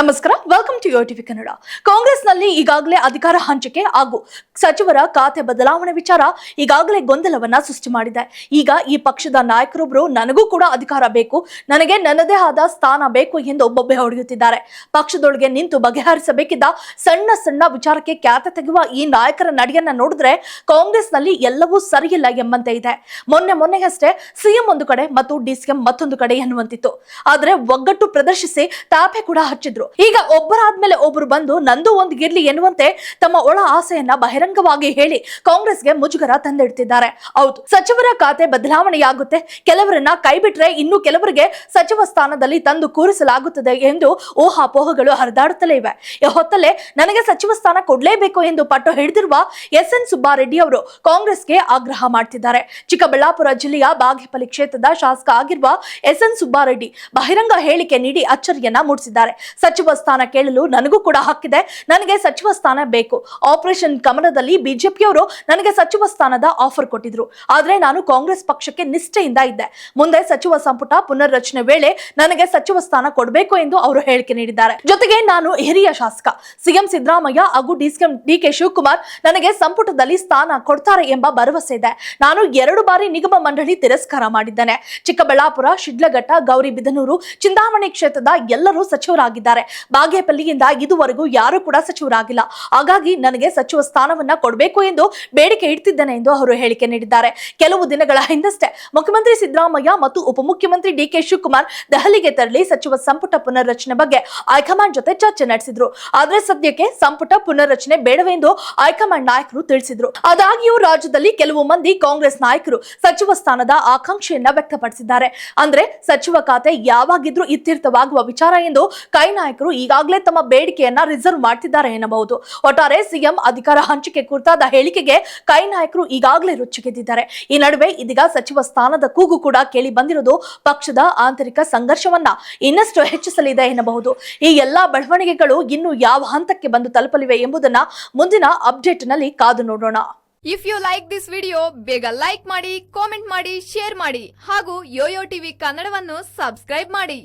ನಮಸ್ಕಾರ welcome to Yo TV Kannada ಕಾಂಗ್ರೆಸ್ನಲ್ಲಿ ಈಗಾಗಲೇ ಅಧಿಕಾರ ಹಂಚಿಕೆ ಹಾಗೂ ಸಚಿವರ ಖಾತೆ ಬದಲಾವಣೆ ವಿಚಾರ ಈಗಾಗಲೇ ಗೊಂದಲವನ್ನ ಸೃಷ್ಟಿ ಮಾಡಿದೆ. ಈಗ ಈ ಪಕ್ಷದ ನಾಯಕರೊಬ್ಬರು ನನಗೂ ಕೂಡ ಅಧಿಕಾರ ಬೇಕು, ನನಗೆ ನನ್ನದೇ ಆದ ಸ್ಥಾನ ಬೇಕು ಎಂದು ಒಬ್ಬೊಬ್ಬೆ ಹೊಡೆಯುತ್ತಿದ್ದಾರೆ. ಪಕ್ಷದೊಳಗೆ ನಿಂತು ಬಗೆಹರಿಸಬೇಕಿದ್ದ ಸಣ್ಣ ಸಣ್ಣ ವಿಚಾರಕ್ಕೆ ಖ್ಯಾತೆ ತೆಗೆಯುವ ಈ ನಾಯಕರ ನಡೆಯನ್ನ ನೋಡಿದ್ರೆ ಕಾಂಗ್ರೆಸ್ನಲ್ಲಿ ಎಲ್ಲವೂ ಸರಿಯಿಲ್ಲ ಎಂಬಂತೆ ಇದೆ. ಮೊನ್ನೆ ಮೊನ್ನೆಗಷ್ಟೇ ಸಿಎಂ ಒಂದು ಕಡೆ ಮತ್ತು ಡಿಸಿಎಂ ಮತ್ತೊಂದು ಕಡೆ ಎನ್ನುವಂತಿತ್ತು. ಆದ್ರೆ ಒಗ್ಗಟ್ಟು ಪ್ರದರ್ಶಿಸಿ ತಾಪೆ ಕೂಡ ಹಚ್ಚಿದ್ರು. ಈಗ ಒಬ್ಬರಾದ್ಮೇಲೆ ಒಬ್ರು ಬಂದು ನಂದು ಒಂದು ಗಿರ್ಲಿ ಎನ್ನುವಂತೆ ತಮ್ಮ ಒಳ ಆಸೆಯನ್ನ ಬಹಿರಂಗವಾಗಿ ಹೇಳಿ ಕಾಂಗ್ರೆಸ್ಗೆ ಮುಜುಗರ ತಂದಿಡ್ತಿದ್ದಾರೆ. ಹೌದು, ಸಚಿವರ ಖಾತೆ ಬದಲಾವಣೆಯಾಗುತ್ತೆ. ಕೆಲವರನ್ನ ಕೈಬಿಟ್ರೆ ಇನ್ನು ಕೆಲವರಿಗೆ ಸಚಿವ ಸ್ಥಾನದಲ್ಲಿ ತಂದು ಕೂರಿಸಲಾಗುತ್ತದೆ ಎಂದು ಊಹಾಪೋಹಗಳು ಹರಿದಾಡುತ್ತಲೇ ಇವೆ. ಹೊತ್ತಲ್ಲೇ ನನಗೆ ಸಚಿವ ಸ್ಥಾನ ಕೊಡ್ಲೇಬೇಕು ಎಂದು ಪಟ್ಟು ಹಿಡಿದಿರುವ ಎಸ್ ಎನ್ ಸುಬ್ಬಾರೆಡ್ಡಿ ಅವರು ಕಾಂಗ್ರೆಸ್ಗೆ ಆಗ್ರಹ ಮಾಡ್ತಿದ್ದಾರೆ. ಚಿಕ್ಕಬಳ್ಳಾಪುರ ಜಿಲ್ಲೆಯ ಬಾಗೇಪಲ್ಲಿ ಕ್ಷೇತ್ರದ ಶಾಸಕ ಆಗಿರುವ ಎಸ್ ಎನ್ ಸುಬ್ಬಾರೆಡ್ಡಿ ಬಹಿರಂಗ ಹೇಳಿಕೆ ನೀಡಿ ಅಚ್ಚರಿಯನ್ನ ಮೂಡಿಸಿದ್ದಾರೆ. ಸಚಿವ ಸ್ಥಾನ ಕೇಳಲು ನನಗೂ ಕೂಡ ಹಕ್ಕಿದೆ ನನಗೆ ಸಚಿವ ಸ್ಥಾನ ಬೇಕು. ಆಪರೇಷನ್ ಕಮಲದಲ್ಲಿ ಬಿಜೆಪಿಯವರು ನನಗೆ ಸಚಿವ ಸ್ಥಾನದ ಆಫರ್ ಕೊಟ್ಟಿದ್ರು. ಆದರೆ ನಾನು ಕಾಂಗ್ರೆಸ್ ಪಕ್ಷಕ್ಕೆ ನಿಷ್ಠೆಯಿಂದ ಇದ್ದೆ. ಮುಂದೆ ಸಚಿವ ಸಂಪುಟ ಪುನರ್ರಚನೆ ವೇಳೆ ನನಗೆ ಸಚಿವ ಸ್ಥಾನ ಕೊಡಬೇಕು ಎಂದು ಅವರು ಹೇಳಿಕೆ ನೀಡಿದ್ದಾರೆ. ಜೊತೆಗೆ ನಾನು ಹಿರಿಯ ಶಾಸಕ, ಸಿಎಂ ಸಿದ್ದರಾಮಯ್ಯ ಹಾಗೂ ಡಿಸಿಎಂ ಡಿಕೆ ಶಿವಕುಮಾರ್ ನನಗೆ ಸಂಪುಟದಲ್ಲಿ ಸ್ಥಾನ ಕೊಡ್ತಾರೆ ಎಂಬ ಭರವಸೆ ಇದೆ. ನಾನು ಎರಡು ಬಾರಿ ನಿಗಮ ಮಂಡಳಿ ತಿರಸ್ಕಾರ ಮಾಡಿದ್ದೇನೆ. ಚಿಕ್ಕಬಳ್ಳಾಪುರ, ಶಿಡ್ಲಘಟ್ಟ ಗೌರಿಬಿದನೂರು ಚಿಂತಾಮಣಿ ಕ್ಷೇತ್ರದ ಎಲ್ಲರೂ ಸಚಿವರಾಗಿದ್ದಾರೆ. ಬಾಗೇಪಲ್ಲಿಯಿಂದ ಇದುವರೆಗೂ ಯಾರು ಕೂಡ ಸಚಿವರಾಗಿಲ್ಲ. ಹಾಗಾಗಿ ನನಗೆ ಸಚಿವ ಸ್ಥಾನವನ್ನ ಕೊಡಬೇಕು ಎಂದು ಬೇಡಿಕೆ ಇಡ್ತಿದ್ದೇನೆ ಎಂದು ಅವರು ಹೇಳಿಕೆ ನೀಡಿದ್ದಾರೆ. ಕೆಲವು ದಿನಗಳ ಹಿಂದಷ್ಟೇ ಮುಖ್ಯಮಂತ್ರಿ ಸಿದ್ದರಾಮಯ್ಯ ಮತ್ತು ಉಪಮುಖ್ಯಮಂತ್ರಿ ಡಿಕೆ ಶಿವಕುಮಾರ್ ದೆಹಲಿಗೆ ತೆರಳಿ ಸಚಿವ ಸಂಪುಟ ಪುನರ್ರಚನೆ ಬಗ್ಗೆ ಹೈಕಮಾಂಡ್ ಜೊತೆ ಚರ್ಚೆ ನಡೆಸಿದ್ರು. ಆದ್ರೆ ಸದ್ಯಕ್ಕೆ ಸಂಪುಟ ಪುನರ್ರಚನೆ ಬೇಡವೆಂದು ಹೈಕಮಾಂಡ್ ನಾಯಕರು ತಿಳಿಸಿದ್ರು. ಆದಾಗ್ಯೂ ರಾಜ್ಯದಲ್ಲಿ ಕೆಲವು ಮಂದಿ ಕಾಂಗ್ರೆಸ್ ನಾಯಕರು ಸಚಿವ ಸ್ಥಾನದ ಆಕಾಂಕ್ಷೆಯನ್ನ ವ್ಯಕ್ತಪಡಿಸಿದ್ದಾರೆ. ಅಂದ್ರೆ ಸಚಿವ ಖಾತೆ ಯಾವಾಗಿದ್ರೂ ಇತ್ಯರ್ಥವಾಗುವ ವಿಚಾರ ಎಂದು ಕೈ ನಾಯಕರು ಈಗಾಗಲೇ ತಮ್ಮ ಬೇಡಿಕೆಯನ್ನ ರಿಸರ್ವ್ ಮಾಡ್ತಿದ್ದಾರೆ ಎನ್ನಬಹುದು. ಒಟ್ಟಾರೆ ಸಿಎಂ ಅಧಿಕಾರ ಹಂಚಿಕೆ ಕುರಿತಾದ ಹೇಳಿಕೆಗೆ ಕೈ ನಾಯಕರು ಈಗಾಗಲೇ ರುಚಿಗೆದ್ದಿದ್ದಾರೆ ಈ ನಡುವೆ ಇದೀಗ ಸಚಿವ ಸ್ಥಾನದ ಕೂಗು ಕೂಡ ಕೇಳಿ ಬಂದಿರುವುದು ಪಕ್ಷದ ಆಂತರಿಕ ಸಂಘರ್ಷವನ್ನ ಇನ್ನಷ್ಟು ಹೆಚ್ಚಿಸಲಿದೆ ಎನ್ನಬಹುದು. ಈ ಎಲ್ಲಾ ಬೆಳವಣಿಗೆಗಳು ಇನ್ನು ಯಾವ ಹಂತಕ್ಕೆ ಬಂದು ತಲುಪಲಿವೆ ಎಂಬುದನ್ನ ಮುಂದಿನ ಅಪ್ಡೇಟ್ನಲ್ಲಿ ಕಾದು ನೋಡೋಣ. If you like this video ಬೇಗ ಲೈಕ್ ಮಾಡಿ ಕಾಮೆಂಟ್ ಮಾಡಿ ಶೇರ್ ಮಾಡಿ ಹಾಗೂ ಯೋಯೋ ಟಿವಿ ಕನ್ನಡವನ್ನು ಸಬ್ಸ್ಕ್ರೈಬ್ ಮಾಡಿ.